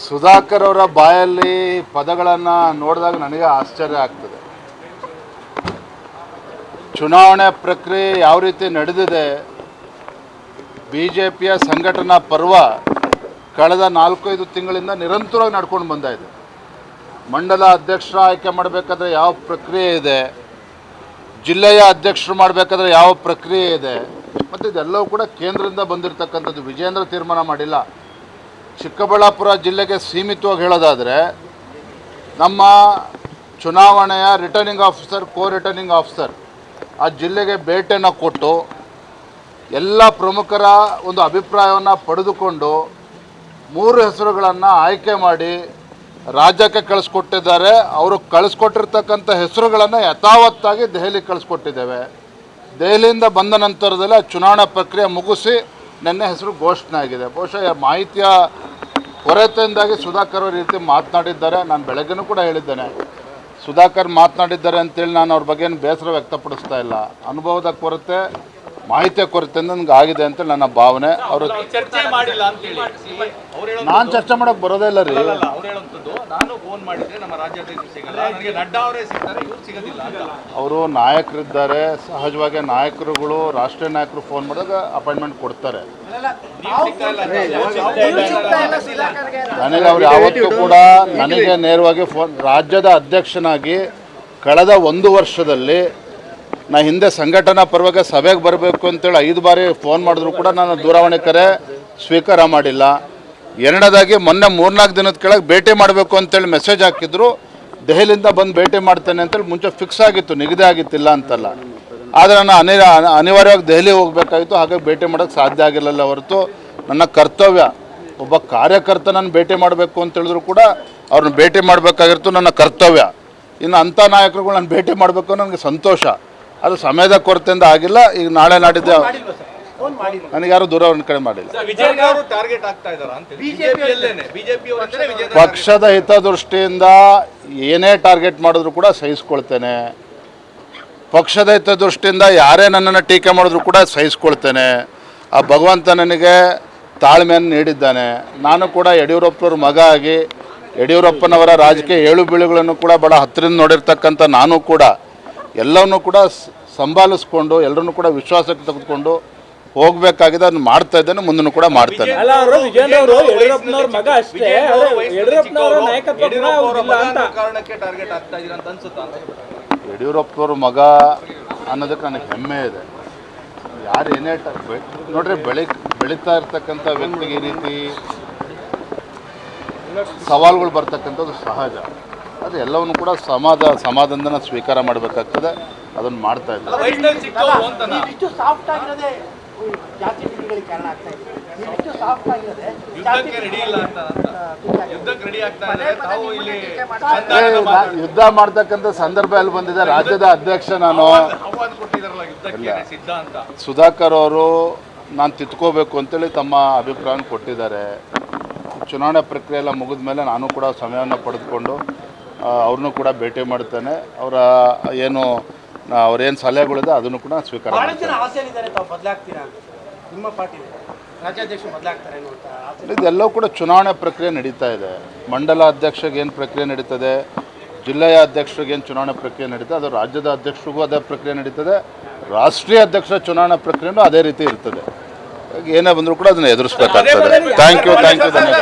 ಸುಧಾಕರ್ ಅವರ ಬಾಯಲ್ಲಿ ಪದಗಳನ್ನು ನೋಡಿದಾಗ ನನಗೆ ಆಶ್ಚರ್ಯ ಆಗ್ತದೆ. ಚುನಾವಣೆ ಪ್ರಕ್ರಿಯೆ ಯಾವ ರೀತಿ ನಡೆದಿದೆ ಬಿ ಜೆ ಪಿಯ ಸಂಘಟನಾ ಪರ್ವ ಕಳೆದ ನಾಲ್ಕೈದು ತಿಂಗಳಿಂದ ನಿರಂತರವಾಗಿ ನಡ್ಕೊಂಡು ಬಂದ ಇದೆ ಮಂಡಲ ಅಧ್ಯಕ್ಷರ ಆಯ್ಕೆ ಮಾಡಬೇಕಾದ್ರೆ ಯಾವ ಪ್ರಕ್ರಿಯೆ ಇದೆ? ಜಿಲ್ಲೆಯ ಅಧ್ಯಕ್ಷರು ಮಾಡಬೇಕಾದ್ರೆ ಯಾವ ಪ್ರಕ್ರಿಯೆ ಇದೆ? ಮತ್ತು ಇದೆಲ್ಲವೂ ಕೂಡ ಕೇಂದ್ರದಿಂದ ಬಂದಿರತಕ್ಕಂಥದ್ದು ವಿಜೇಂದ್ರ ತೀರ್ಮಾನ ಮಾಡಿಲ್ಲ. ಚಿಕ್ಕಬಳ್ಳಾಪುರ ಜಿಲ್ಲೆಗೆ ಸೀಮಿತವಾಗಿ ಹೇಳೋದಾದರೆ, ನಮ್ಮ ಚುನಾವಣೆಯ returning officer co returning officer ಆ ಜಿಲ್ಲೆಗೆ ಭೇಟಿಯನ್ನು ಕೊಟ್ಟು ಎಲ್ಲ ಪ್ರಮುಖರ ಒಂದು ಅಭಿಪ್ರಾಯವನ್ನು ಪಡೆದುಕೊಂಡು ಮೂರು ಹೆಸರುಗಳನ್ನು ಆಯ್ಕೆ ಮಾಡಿ ರಾಜ್ಯಕ್ಕೆ ಕಳಿಸ್ಕೊಟ್ಟಿದ್ದಾರೆ. ಅವರು ಕಳಿಸ್ಕೊಟ್ಟಿರ್ತಕ್ಕಂಥ ಹೆಸರುಗಳನ್ನು ಯಥಾವತ್ತಾಗಿ ದೆಹಲಿಗೆ ಕಳಿಸ್ಕೊಟ್ಟಿದ್ದೇವೆ. ದೆಹಲಿಯಿಂದ ಬಂದ ನಂತರದಲ್ಲಿ ಆ ಚುನಾವಣಾ ಪ್ರಕ್ರಿಯೆ ಮುಗಿಸಿ ನಿನ್ನೆ ಹೆಸರು ಘೋಷಣೆ ಆಗಿದೆ. ಬಹುಶಃ ಮಾಹಿತಿಯ ಕೊರತೆಯಿಂದಾಗಿ ಸುಧಾಕರ್ ಅವರು ಈ ರೀತಿ ಮಾತನಾಡಿದ್ದಾರೆ. ನಾನು ಬೆಳಗ್ಗೆನೂ ಕೂಡ ಹೇಳಿದ್ದೇನೆ. ಸುಧಾಕರ್ ಮಾತನಾಡಿದ್ದಾರೆ ಅಂತೇಳಿ ನಾನು ಅವ್ರ ಬಗ್ಗೆ ಏನು ಬೇಸರ ವ್ಯಕ್ತಪಡಿಸ್ತಾ ಇಲ್ಲ. ಅನುಭವದ ಕೊರತೆ ಮಾಹಿತಿಯ ಕೊರತೆಯಿಂದ ನನಗೆ ಆಗಿದೆ ಅಂತ ನನ್ನ ಭಾವನೆ. ಅವರು ನಾನು ಚರ್ಚೆ ಮಾಡೋಕೆ ಬರೋದೇ ಇಲ್ಲ ರೀ. ನಾನು ಫೋನ್ ಮಾಡಿದ್ರೆ ನಮ್ಮ ರಾಜ್ಯಾಧ್ಯಕ್ಷರು ಸಿಗಲ್ಲ. ನನಗೆ ನಡ್ಡಾ ಅವರೇ ಸಿಗ್ತಾರೆ ಇವ್ರು ಸಿಗೋದಿಲ್ಲ ಅಂತ. ಅವರು ನಾಯಕರಿದ್ದಾರೆ. ಸಹಜವಾಗಿ ನಾಯಕರುಗಳು ರಾಷ್ಟ್ರೀಯ ನಾಯಕರು ಫೋನ್ ಮಾಡಿದಾಗ ಅಪಾಯಿಂಟ್ಮೆಂಟ್ ಕೊಡ್ತಾರೆ. ನನಗೆ ಅವ್ರು ಯಾವತ್ತೂ ಕೂಡ ನನಗೆ ನೇರವಾಗಿ ಫೋನ್ ರಾಜ್ಯದ ಅಧ್ಯಕ್ಷನಾಗಿ ಕಳೆದ ಒಂದು ವರ್ಷದಲ್ಲಿ ನಾ ಹಿಂದೆ ಸಂಘಟನಾ ಪರವಾಗಿ ಸಭೆಗೆ ಬರಬೇಕು ಅಂತೇಳಿ ಐದು ಬಾರಿ ಫೋನ್ ಮಾಡಿದ್ರು ಕೂಡ ನಾನು ದೂರವಾಣಿ ಕರೆ ಸ್ವೀಕಾರ ಮಾಡಿಲ್ಲ. ಎರಡನೇದಾಗಿ ಮೊನ್ನೆ ಮೂರ್ನಾಲ್ಕು ದಿನದ ಕೆಳಗೆ ಭೇಟಿ ಮಾಡಬೇಕು ಅಂತೇಳಿ ಮೆಸೇಜ್ ಹಾಕಿದ್ರು. ದೆಹಲಿಯಿಂದ ಬಂದು ಭೇಟಿ ಮಾಡ್ತೇನೆ ಅಂತೇಳಿ ಮುಂಚೆ ಫಿಕ್ಸ್ ಆಗಿತ್ತು, ನಿಗದಿ ಆಗಿತ್ತಿಲ್ಲ ಅಂತಲ್ಲ. ಆದರೆ ನಾನು ಅನಿ ಅನಿವಾರ್ಯವಾಗಿ ದೆಹಲಿ ಹೋಗಬೇಕಾಗಿತ್ತು, ಹಾಗಾಗಿ ಭೇಟಿ ಮಾಡೋಕೆ ಸಾಧ್ಯ ಆಗಿರಲಿಲ್ಲ ಹೊರತು. ನನ್ನ ಕರ್ತವ್ಯ, ಒಬ್ಬ ಕಾರ್ಯಕರ್ತನನ್ನು ಭೇಟಿ ಮಾಡಬೇಕು ಅಂತ ಹೇಳಿದ್ರು ಕೂಡ ಅವ್ರನ್ನ ಭೇಟಿ ಮಾಡಬೇಕಾಗಿರ್ತು ನನ್ನ ಕರ್ತವ್ಯ. ಇನ್ನು ಅಂಥ ನಾಯಕರುಗಳು ನಾನು ಭೇಟಿ ಮಾಡಬೇಕು ನನಗೆ ಸಂತೋಷ. ಅದು ಸಮಯದ ಕೊರತೆಯಿಂದ ಆಗಿಲ್ಲ. ಈಗ ನಾಳೆ ನಾಡಿದ್ದೆ ನನಗೆ ಯಾರು ದೂರವಾಣಿ ಕಡೆ ಮಾಡಿಲ್ಲ. ಪಕ್ಷದ ಹಿತದೃಷ್ಟಿಯಿಂದ ಏನೇ ಟಾರ್ಗೆಟ್ ಮಾಡಿದ್ರು ಕೂಡ ಸಹಿಸ್ಕೊಳ್ತೇನೆ. ಪಕ್ಷದ ಹಿತದೃಷ್ಟಿಯಿಂದ ಯಾರೇ ನನ್ನನ್ನು ಟೀಕೆ ಮಾಡಿದ್ರು ಕೂಡ ಸಹಿಸ್ಕೊಳ್ತೇನೆ. ಆ ಭಗವಂತ ನನಗೆ ತಾಳ್ಮೆಯನ್ನು ನೀಡಿದ್ದಾನೆ. ನಾನು ಕೂಡ ಯಡಿಯೂರಪ್ಪನವ್ರ ಮಗ ಆಗಿ ಯಡಿಯೂರಪ್ಪನವರ ರಾಜಕೀಯ ಏಳು ಬೀಳುಗಳನ್ನು ಕೂಡ ಬಹಳ ಹತ್ತಿರದಿಂದ ನೋಡಿರ್ತಕ್ಕಂಥ ನಾನು ಕೂಡ ಎಲ್ಲವನ್ನೂ ಕೂಡ ಸ್- ಸಂಭಾಲಿಸ್ಕೊಂಡು ಎಲ್ಲರನ್ನೂ ಕೂಡ ವಿಶ್ವಾಸಕ್ಕೆ ತೆಗೆದುಕೊಂಡು ಹೋಗಬೇಕಾಗಿದೆ ಅದನ್ನ ಮಾಡ್ತಾ ಇದ್ದಾನೆ ಮುಂದನ್ನು ಕೂಡ ಮಾಡ್ತಾನೆ ಅಲ್ಲ ಅವರು ಯಡಿಯೂರಪ್ಪನವ್ರ ಮಗ ಅಷ್ಟೇ. ಆದ್ರೆ ಯಡಿಯೂರಪ್ಪನವರ ನಾಯಕತ್ವ ಕೂಡ ಯಡಿಯೂರಪ್ಪ ಅಂತ. ಕಾರಣಕ್ಕೆ ಟಾರ್ಗೆಟ್ ಆಗ್ತಾ ಇದೀರ ಅಂತ ಅನ್ಸುತ್ತಾ? ಯಡಿಯೂರಪ್ಪನವ್ರ ಮಗ ಅನ್ನೋದಕ್ಕೆ ನನಗೆ ಹೆಮ್ಮೆ ಇದೆ. ಯಾರು ಏನೇ ಟ- ಬೆ- ನೋಡ್ರಿ ಬೆಳಿ ಬೆಳೀತಾ ಇರ್ತಕ್ಕಂಥ ವ್ಯಕ್ತಿಗೆ ಈ ರೀತಿ ಸವಾಲುಗಳು ಬರ್ತಕ್ಕಂಥದ್ದು ಸಹಜ. ಅದು ಎಲ್ಲವನ್ನು ಕೂಡ ಸಮಾಧ ಸಮಾಧಾನದಿಂದ ಸ್ವೀಕಾರ ಮಾಡಬೇಕಾಗ್ತದೆ. ಅದನ್ನು ಮಾಡ್ತಾ ಇದ್ದಾರೆ ವಯಸ್ಸಿನಲ್ಲಿ ಚಿಕ್ಕವರು ಅಂತನಾ ನೀವಿಷ್ಟು ಸಾಫ್ಟ್ ಆಗಿರೋದೇ ಈ ಜಾತಿ ಬಿಡುಗಡೆ ಕಾರಣ ಆಗ್ತಾ ಇದೆ. ಎಷ್ಟು ಸಾಫ್ಟ್ ಆಗಿರೋದೇ? ಯುದ್ಧಕ್ಕೆ ರೆಡಿ ಇಲ್ಲ ಅಂತ ಅಂತ. ಯುದ್ಧಕ್ಕೆ ರೆಡಿ ಆಗ್ತಾ ಇದೆ. ತಾವು ಇಲ್ಲಿ ಸಂಧಾನದ ಯುದ್ಧ ಮಾಡ್ತಕ್ಕಂಥ ಸಂದರ್ಭ ಅಲ್ಲಿ ಬಂದಿದೆ? ರಾಜ್ಯದ ಅಧ್ಯಕ್ಷ ನಾನು. ಆಹ್ವಾನ ಕೊಟ್ಟಿದಾರಲ್ಲ ಯುದ್ಧಕ್ಕೆ ಸಿದ್ಧ ಅಂತ ಸುಧಾಕರ್ ಅವರು ನಾನು ತಿತ್ಕೋಬೇಕು ಅಂತೇಳಿ ತಮ್ಮ ಅಭಿಪ್ರಾಯ ಕೊಟ್ಟಿದ್ದಾರೆ. ಚುನಾವಣೆ ಪ್ರಕ್ರಿಯೆ ಎಲ್ಲ ಮುಗಿದ ಮೇಲೆ ನಾನು ಕೂಡ ಸಮಯವನ್ನು ಪಡೆದುಕೊಂಡು ಆ, ಅವ್ರನ್ನೂ ಕೂಡ ಭೇಟಿ ಮಾಡ್ತೇನೆ. ಅವರ ಏನು ಅವ್ರೇನು ಸಲಹೆಗಳಿದೆ ಅದನ್ನು ಕೂಡ ಸ್ವೀಕಾರ ಇದೆಲ್ಲವೂ ಕೂಡ ಚುನಾವಣೆ ಪ್ರಕ್ರಿಯೆ ನಡೀತಾ ಇದೆ. ಮಂಡಲ ಅಧ್ಯಕ್ಷಗೆ ಏನು ಪ್ರಕ್ರಿಯೆ ನಡೀತದೆ ಜಿಲ್ಲೆಯ ಅಧ್ಯಕ್ಷರಿಗೆ ಏನು ಚುನಾವಣೆ ಪ್ರಕ್ರಿಯೆ ನಡೀತದೆ ಅದು ರಾಜ್ಯದ ಅಧ್ಯಕ್ಷರಿಗೂ ಅದೇ ಪ್ರಕ್ರಿಯೆ ನಡೀತದೆ ರಾಷ್ಟ್ರೀಯ ಅಧ್ಯಕ್ಷರ ಚುನಾವಣಾ ಪ್ರಕ್ರಿಯೆನೂ ಅದೇ ರೀತಿ ಇರ್ತದೆ. ಏನೇ ಬಂದರೂ ಕೂಡ ಅದನ್ನು ಎದುರಿಸ್ಬೇಕಾಗ್ತದೆ. ಥ್ಯಾಂಕ್ ಯು ಥ್ಯಾಂಕ್ ಯು ಧನ್ಯವಾದ.